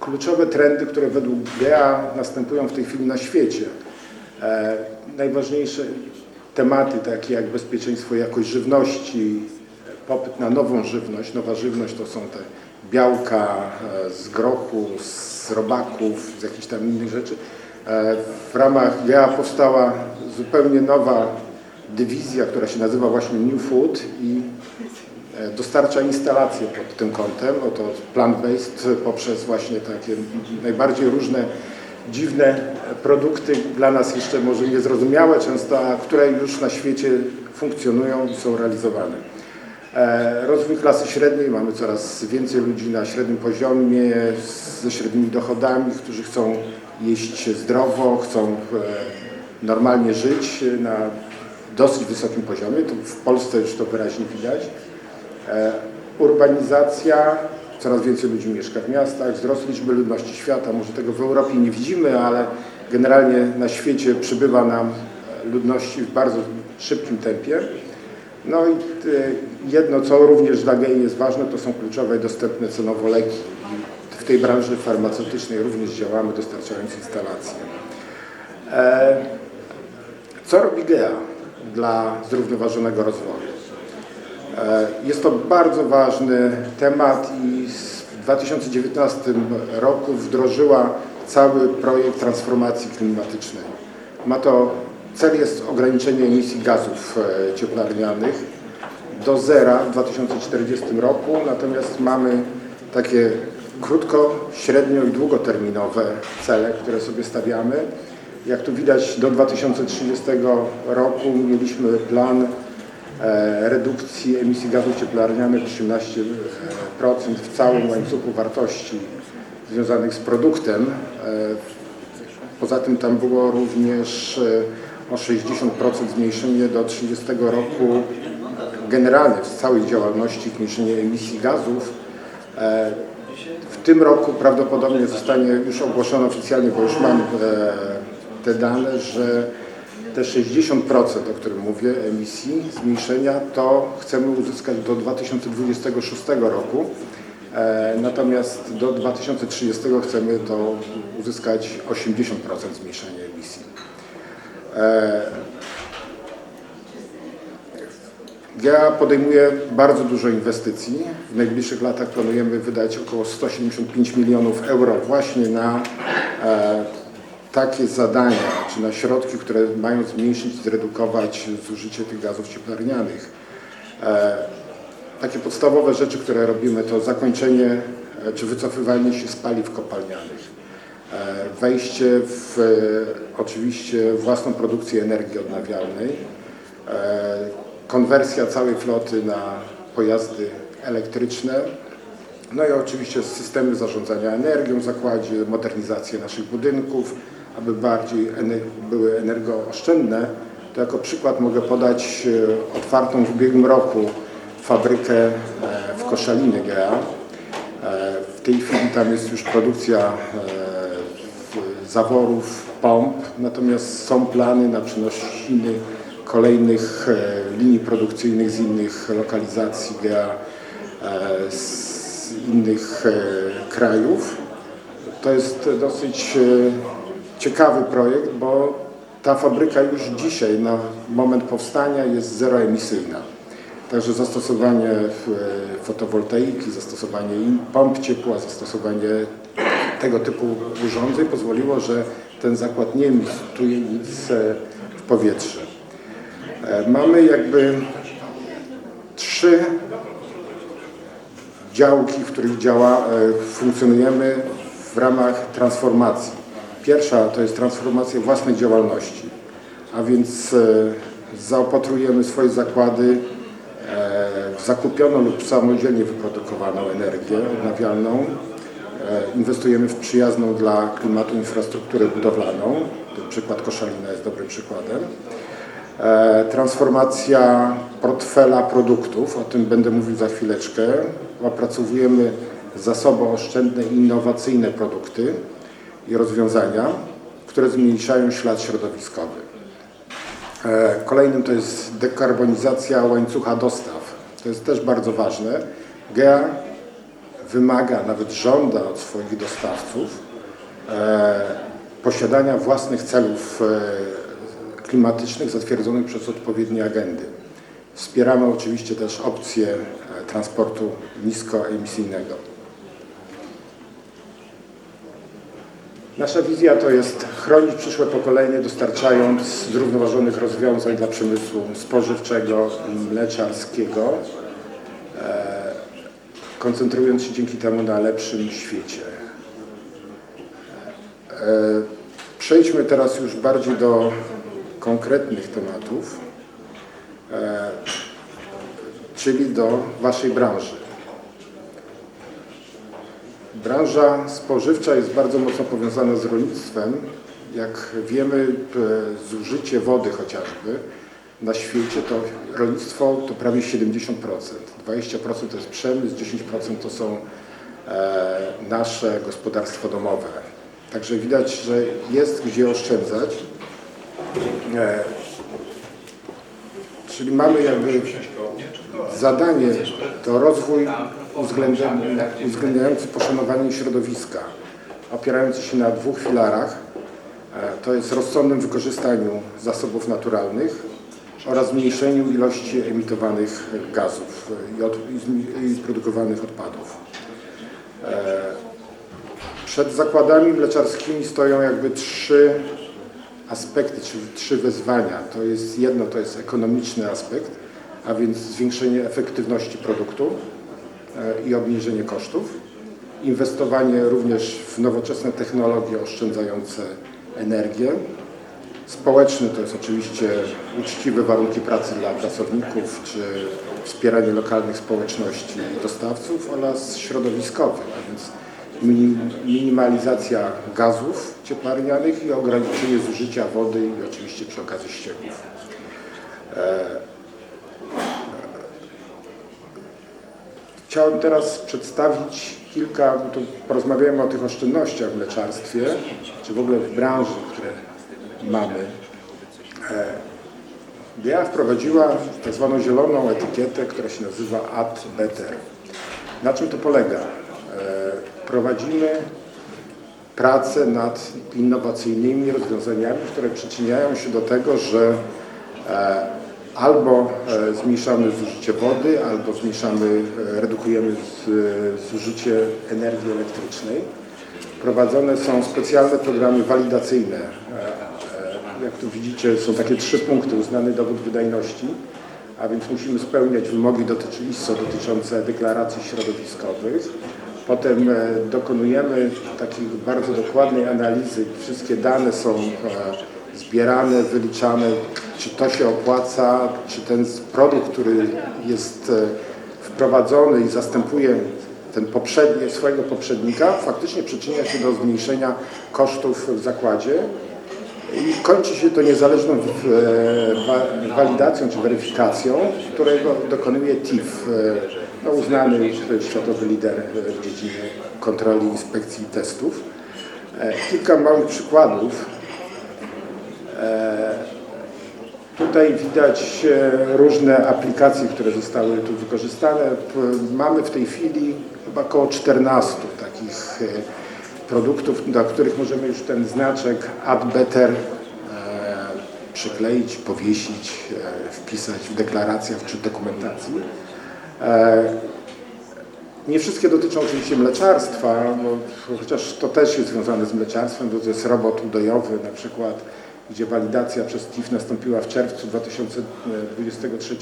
kluczowe trendy, które według GEA następują w tej chwili na świecie. E, najważniejsze tematy takie jak bezpieczeństwo, jakość żywności, popyt na nową żywność. Nowa żywność to są te białka e, z grochu, z robaków, z jakichś tam innych rzeczy. E, w ramach GEA powstała zupełnie nowa dywizja, która się nazywa właśnie New Food i dostarcza instalacje pod tym kątem, oto plant-based poprzez właśnie takie najbardziej różne dziwne produkty, dla nas jeszcze może niezrozumiałe często, a które już na świecie funkcjonują i są realizowane. E, Rozwój klasy średniej, mamy coraz więcej ludzi na średnim poziomie, ze średnimi dochodami, którzy chcą jeść zdrowo, chcą e, normalnie żyć na dosyć wysokim poziomie. To w Polsce już to wyraźnie widać. E, Urbanizacja, coraz więcej ludzi mieszka w miastach, wzrost liczby ludności świata, może tego w Europie nie widzimy, ale generalnie na świecie przybywa nam ludności w bardzo szybkim tempie. No i y, jedno, co również dla gei jest ważne, to są kluczowe i dostępne cenowo leki. W tej branży farmaceutycznej również działamy, dostarczając instalacje. E, Co robi GEA dla zrównoważonego rozwoju? E, Jest to bardzo ważny temat i w 2019 roku wdrożyła cały projekt transformacji klimatycznej. Ma to cel jest ograniczenie emisji gazów e, cieplarnianych do zera w 2040 roku, natomiast mamy takie krótko, średnio i długoterminowe cele, które sobie stawiamy. Jak tu widać do 2030 roku mieliśmy plan redukcji emisji gazów cieplarnianych 18% w całym łańcuchu wartości związanych z produktem. E, Poza tym tam było również e, o 60% zmniejszenie do 30 roku generalnie w całej działalności zmniejszenie emisji gazów. E, W tym roku prawdopodobnie zostanie już ogłoszone oficjalnie, bo już mam e, te dane, że te 60%, o którym mówię, emisji zmniejszenia, to chcemy uzyskać do 2026 roku. E, Natomiast do 2030 chcemy to uzyskać 80% zmniejszenia emisji. E, GEA podejmuje bardzo dużo inwestycji. W najbliższych latach planujemy wydać około 175 milionów euro właśnie na e, takie zadania, czy na środki, które mają zmniejszyć, zredukować zużycie tych gazów cieplarnianych. E, takie podstawowe rzeczy, które robimy, to zakończenie e, czy wycofywanie się z paliw kopalnianych, e, wejście w e, oczywiście własną produkcję energii odnawialnej, e, konwersja całej floty na pojazdy elektryczne, no i oczywiście systemy zarządzania energią w zakładzie, modernizację naszych budynków, aby bardziej były energooszczędne. To jako przykład mogę podać e, otwartą w ubiegłym roku fabrykę e, w Koszalinie GEA. W tej chwili tam jest już produkcja e, zaworów, pomp, natomiast są plany na przenosiny kolejnych linii produkcyjnych z innych lokalizacji GEA, z innych krajów. To jest dosyć ciekawy projekt, bo ta fabryka już dzisiaj na moment powstania jest zeroemisyjna. Także zastosowanie e, fotowoltaiki, zastosowanie pomp ciepła, zastosowanie tego typu urządzeń pozwoliło, że ten zakład nie emituje nic e, w powietrze. E, Mamy jakby trzy działki, w których działa, funkcjonujemy w ramach transformacji. Pierwsza to jest transformacja własnej działalności, a więc e, zaopatrujemy swoje zakłady e, w zakupioną lub samodzielnie wyprodukowaną energię odnawialną. E, Inwestujemy w przyjazną dla klimatu infrastrukturę budowlaną. Ten przykład Koszalina jest dobrym przykładem. Transformacja portfela produktów, o tym będę mówił za chwileczkę. Opracowujemy zasobooszczędne i innowacyjne produkty i rozwiązania, które zmniejszają ślad środowiskowy. E, Kolejnym to jest dekarbonizacja łańcucha dostaw. To jest też bardzo ważne. GEA wymaga, nawet żąda od swoich dostawców e, posiadania własnych celów e, klimatycznych zatwierdzonych przez odpowiednie agendy. Wspieramy oczywiście też opcję transportu niskoemisyjnego. Nasza wizja to jest chronić przyszłe pokolenie, dostarczając zrównoważonych rozwiązań dla przemysłu spożywczego mleczarskiego, e, koncentrując się dzięki temu na lepszym świecie. E, Przejdźmy teraz już bardziej do konkretnych tematów, e, czyli do Waszej branży. Branża spożywcza jest bardzo mocno powiązana z rolnictwem. Jak wiemy, p- zużycie wody chociażby na świecie to rolnictwo to prawie 70%. 20% to jest przemysł, 10% to są e, nasze gospodarstwa domowe. Także widać, że jest gdzie oszczędzać. E, czyli mamy jakby zadanie to rozwój uwzględnia- uwzględniający poszanowanie środowiska, opierający się na dwóch filarach. E, To jest rozsądnym wykorzystaniu zasobów naturalnych oraz zmniejszeniu ilości emitowanych gazów e, i, produkowanych odpadów. E, Przed zakładami mleczarskimi stoją jakby trzy aspekty, czyli trzy wyzwania. To jest jedno, to jest ekonomiczny aspekt, a więc zwiększenie efektywności produktu e, i obniżenie kosztów. Inwestowanie również w nowoczesne technologie oszczędzające energię. Społeczny to jest oczywiście uczciwe warunki pracy dla pracowników, czy wspieranie lokalnych społeczności i dostawców oraz środowiskowy, a więc minim- minimalizacja gazów cieplarnianych i ograniczenie zużycia wody i oczywiście przy okazji ścieków. Chciałem teraz przedstawić kilka, bo porozmawiamy o tych oszczędnościach w mleczarstwie, czy w ogóle w branży, które mamy. E, BIA wprowadziła tak zwaną zieloną etykietę, która się nazywa Add Better. Na czym to polega? E, Prowadzimy pracę nad innowacyjnymi rozwiązaniami, które przyczyniają się do tego, że e, albo e, zmniejszamy zużycie wody, albo zmniejszamy, e, redukujemy z- zużycie energii elektrycznej. Prowadzone są specjalne programy walidacyjne. E, e, Jak tu widzicie, są takie trzy punkty. Uznany dowód wydajności, a więc musimy spełniać wymogi dotyczy ISO dotyczące deklaracji środowiskowych. Potem e, dokonujemy takiej bardzo dokładnej analizy. Wszystkie dane są e, zbierane, wyliczane, czy to się opłaca, czy ten produkt, który jest e, wprowadzony i zastępuje ten poprzedni, swojego poprzednika, faktycznie przyczynia się do zmniejszenia kosztów w zakładzie. I kończy się to niezależną e, wa- walidacją czy weryfikacją, którego dokonuje TIF, e, no uznany światowy lider w dziedzinie kontroli, inspekcji i testów. Kilka małych przykładów. E, Tutaj widać różne aplikacje, które zostały tu wykorzystane. Mamy w tej chwili chyba około 14 takich e, produktów, do których możemy już ten znaczek Add Better e, przykleić, powiesić, wpisać w deklaracjach czy dokumentacji. Nie wszystkie dotyczą oczywiście mleczarstwa, chociaż to też jest związane z mleczarstwem, bo to jest robot udojowy na przykład, gdzie walidacja przez TIF nastąpiła w czerwcu 2023.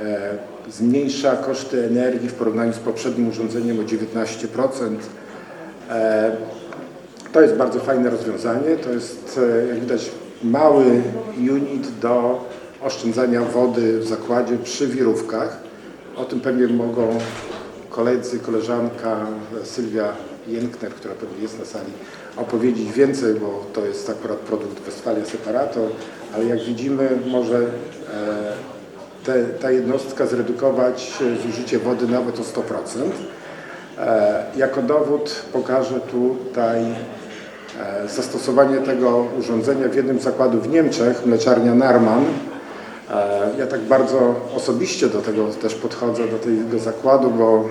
E, zmniejsza koszty energii w porównaniu z poprzednim urządzeniem o 19%. E, to jest bardzo fajne rozwiązanie. To jest, e, jak widać, mały unit do oszczędzania wody w zakładzie przy wirówkach. O tym pewnie mogą koledzy, koleżanka Sylwia Jękner, która pewnie jest na sali, opowiedzieć więcej, bo to jest akurat produkt Westfalia Separator, ale jak widzimy, może e, te, ta jednostka zredukować e, zużycie wody nawet o 100%. E, Jako dowód pokażę tutaj zastosowanie tego urządzenia w jednym z zakładów w Niemczech, mleczarnia Narman. Ja tak bardzo osobiście do tego też podchodzę, do tego zakładu, bo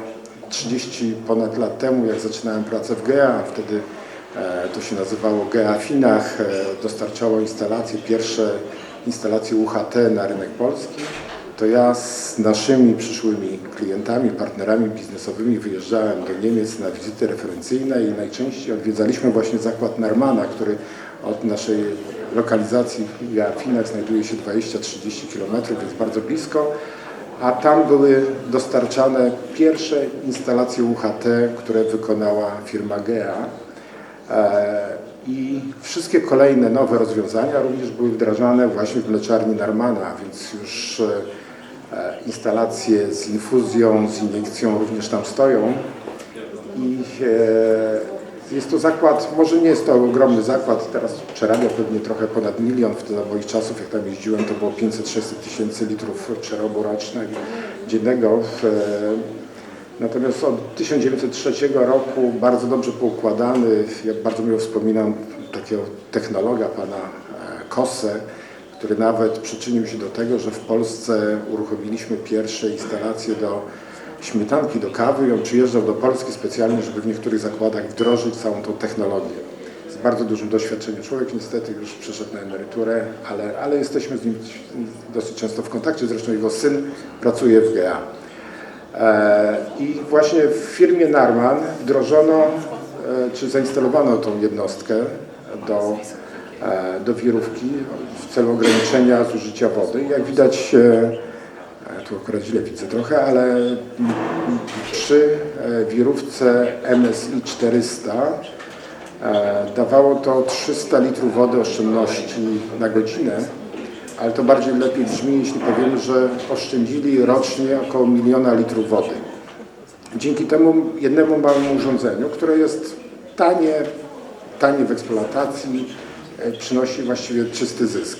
30 ponad lat temu, jak zaczynałem pracę w GEA, wtedy e, to się nazywało GEA Finach, e, dostarczało instalacje, pierwsze instalacje UHT na rynek polski, to ja z naszymi przyszłymi klientami, partnerami biznesowymi wyjeżdżałem do Niemiec na wizyty referencyjne i najczęściej odwiedzaliśmy właśnie zakład Narmana, który od naszej lokalizacji w Finach znajduje się 20-30 km, więc bardzo blisko a tam były dostarczane pierwsze instalacje UHT, które wykonała firma GEA. E, I wszystkie kolejne nowe rozwiązania również były wdrażane właśnie w mleczarni Narmana, więc już e, instalacje z infuzją, z iniekcją również tam stoją. I e, jest to zakład, może nie jest to ogromny zakład, teraz przerabia pewnie trochę ponad milion, za moich czasów, jak tam jeździłem, to było 500-600 tysięcy litrów przerobu rocznego, dziennego. W, Natomiast od 1903 roku bardzo dobrze poukładany, ja bardzo miło wspominam takiego technologa, pana e, Kosę, który nawet przyczynił się do tego, że w Polsce uruchomiliśmy pierwsze instalacje do śmietanki, do kawy i on przyjeżdżał do Polski specjalnie, żeby w niektórych zakładach wdrożyć całą tą technologię. Z bardzo dużym doświadczeniem. Człowiek niestety już przeszedł na emeryturę, ale, ale jesteśmy z nim dosyć często w kontakcie. Zresztą jego syn pracuje w GA. E, I właśnie w firmie Narman wdrożono, e, czy zainstalowano tą jednostkę do, e, do wirówki w celu ograniczenia zużycia wody. Jak widać, tu akurat źle widzę trochę, ale przy wirówce MSI 400 dawało to 300 litrów wody oszczędności na godzinę ale to bardziej lepiej brzmi, jeśli powiem, że oszczędzili rocznie około miliona litrów wody. Dzięki temu jednemu małemu urządzeniu, które jest tanie, tanie w eksploatacji, e, przynosi właściwie czysty zysk.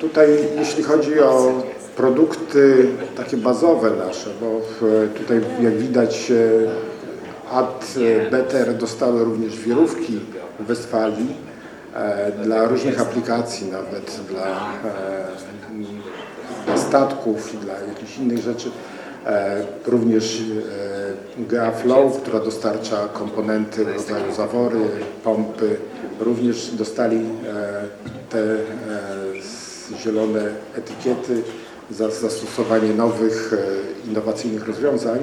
Tutaj jeśli chodzi o produkty takie bazowe nasze, bo tutaj jak widać e, Ad Better dostały również wirówki w Westfalii E, dla różnych aplikacji, nawet dla, e, dla statków dla jakichś innych rzeczy. E, również GeaFlow, która dostarcza komponenty rodzaju zawory, pompy, również dostali te zielone etykiety za zastosowanie nowych, innowacyjnych rozwiązań.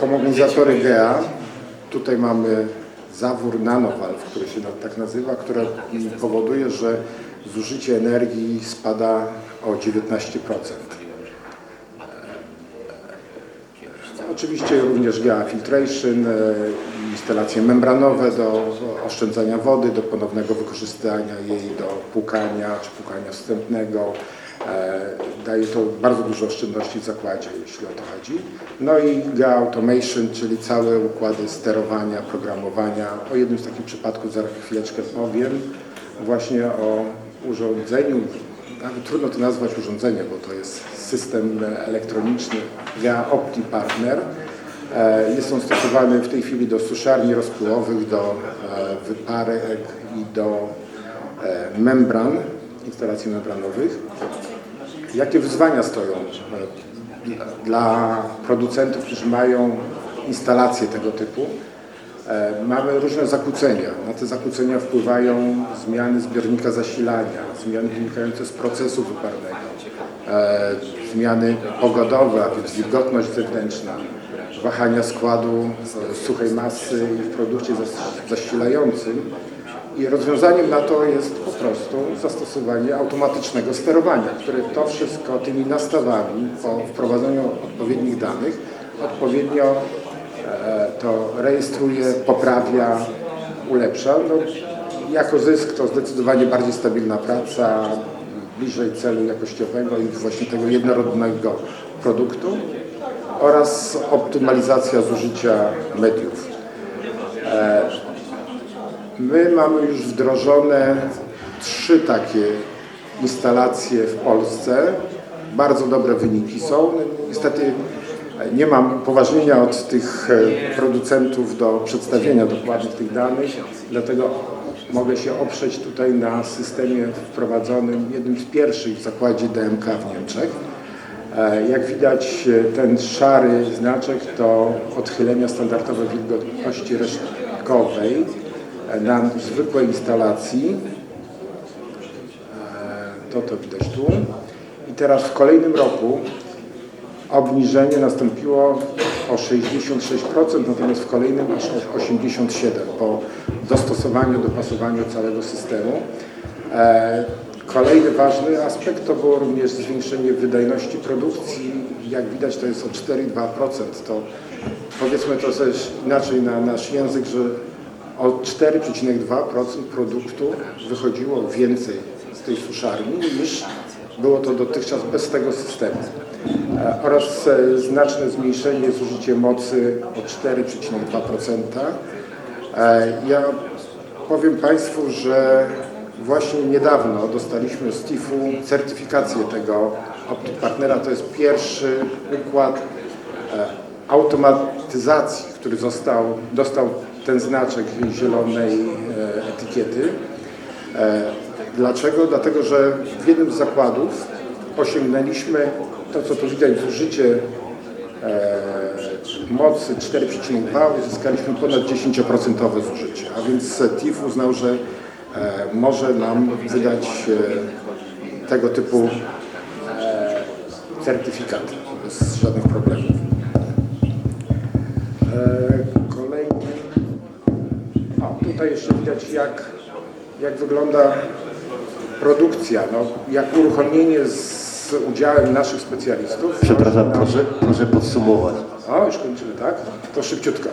Homogenizatory GEA, tutaj mamy zawór nanowalw, który się tak nazywa, które powoduje, że zużycie energii spada o 19%. Oczywiście również geofiltration, e, instalacje membranowe do oszczędzania wody, do ponownego wykorzystania jej do płukania czy płukania wstępnego, E, daje to bardzo dużo oszczędności w zakładzie, jeśli o to chodzi. No i Automation, czyli całe układy sterowania, programowania. O jednym z takich przypadków za chwileczkę powiem. Właśnie o urządzeniu, nawet trudno to nazwać urządzeniem, bo to jest system elektroniczny GA Opti Partner. E, jest on stosowany w tej chwili do suszarni rozpływowych, do e, wyparek i do membran, instalacji membranowych. Jakie wyzwania stoją e, dla producentów, którzy mają instalacje tego typu? E, mamy różne zakłócenia. Na te zakłócenia wpływają zmiany zbiornika zasilania, zmiany wynikające z procesu wyparnego, e, zmiany pogodowe, a więc wilgotność zewnętrzna, wahania składu suchej masy w produkcie zasilającym i rozwiązaniem na to jest po prostu zastosowanie automatycznego sterowania, które to wszystko tymi nastawami po wprowadzeniu odpowiednich danych odpowiednio e, to rejestruje, poprawia, ulepsza. No, jako zysk to zdecydowanie bardziej stabilna praca, bliżej celu jakościowego i właśnie tego jednorodnego produktu oraz optymalizacja zużycia mediów. E, My mamy już wdrożone trzy takie instalacje w Polsce. Bardzo dobre wyniki są. Niestety nie mam upoważnienia od tych e, producentów do przedstawienia dokładnych tych danych, dlatego mogę się oprzeć tutaj na systemie wprowadzonym, jednym z pierwszych w zakładzie DMK w Niemczech. E, Jak widać e, ten szary znaczek to odchylenia standardowe wilgotności resztkowej e, na zwykłej instalacji. To to widać tu. I teraz w kolejnym roku obniżenie nastąpiło o 66%, natomiast w kolejnym aż o 87% po dostosowaniu, dopasowaniu całego systemu. Kolejny ważny aspekt to było również zwiększenie wydajności produkcji. Jak widać to jest o 4,2%. To powiedzmy to też inaczej na nasz język, że o 4,2% produktu wychodziło więcej z tej suszarni niż było to dotychczas bez tego systemu. E, Oraz znaczne zmniejszenie zużycia mocy o 4,2%. E, Ja powiem Państwu, że właśnie niedawno dostaliśmy z TIF-u certyfikację tego Optic Partnera. To jest pierwszy układ e, automatyzacji, który został, dostał ten znaczek zielonej e, etykiety. E, Dlaczego? Dlatego, że w jednym z zakładów osiągnęliśmy to, co tu widać, zużycie mocy 4,2 uzyskaliśmy ponad 10% zużycie, a więc TIF uznał, że może nam wydać e, tego typu e, certyfikat bez żadnych problemów. E, Kolejny. O, tutaj jeszcze widać jak, jak wygląda produkcja, no, jak uruchomienie z udziałem naszych specjalistów. Przepraszam, proszę, proszę podsumować. o, już kończymy, tak? To szybciutko.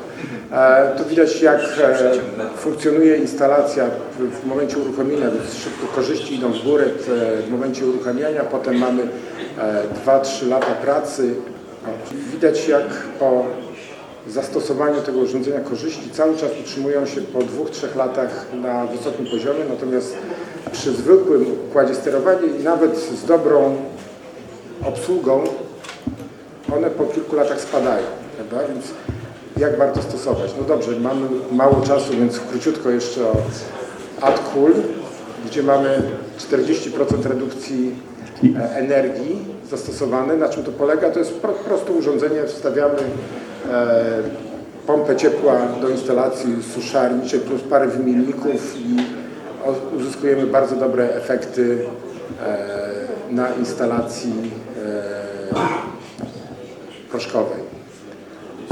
E, tu widać, jak e, funkcjonuje instalacja w, w momencie uruchomienia, więc szybko korzyści idą w górę w, w momencie uruchamiania. Potem mamy e, 2-3 lata pracy. O, widać, jak po zastosowaniu tego urządzenia korzyści cały czas utrzymują się po 2-3 latach na wysokim poziomie, natomiast przy zwykłym układzie sterowania i nawet z dobrą obsługą one po kilku latach spadają, prawda? Więc jak warto stosować? No dobrze, mamy mało czasu, więc króciutko jeszcze o AdCool, gdzie mamy 40% redukcji e, energii zastosowane. Na czym to polega? To jest po prostu urządzenie, wstawiamy e, pompę ciepła do instalacji suszarniczej plus parę wymienników i uzyskujemy bardzo dobre efekty e, na instalacji proszkowej.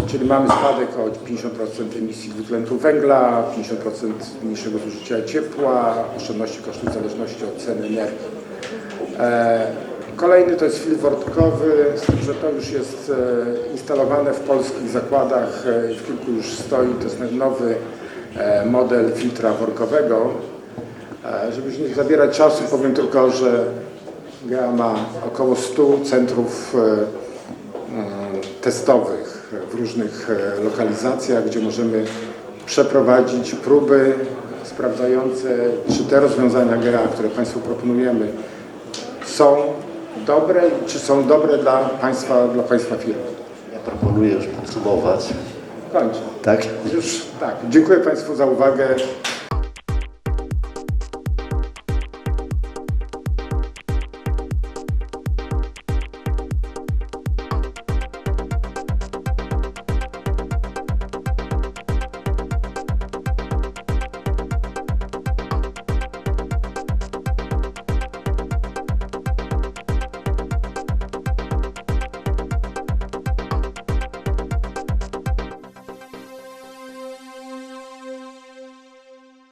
Czyli mamy spadek o 50% emisji dwutlenku węgla, 50% mniejszego zużycia ciepła, oszczędności kosztów w zależności od ceny energii. E, Kolejny to jest filtr wortkowy, z tym, że to już jest e, instalowane w polskich zakładach, e, w kilku już stoi, to jest nowy e, model filtra workowego. E, Żeby już nie zabierać czasu, powiem tylko, że GEA ma około 100 centrów e, mm, testowych w różnych e, lokalizacjach, gdzie możemy przeprowadzić próby sprawdzające, czy te rozwiązania GEA, które Państwu proponujemy, są dobre i czy są dobre dla Państwa, dla Państwa firmy. Ja proponuję już podsumować. Kończę. Tak? Już tak. Dziękuję Państwu za uwagę.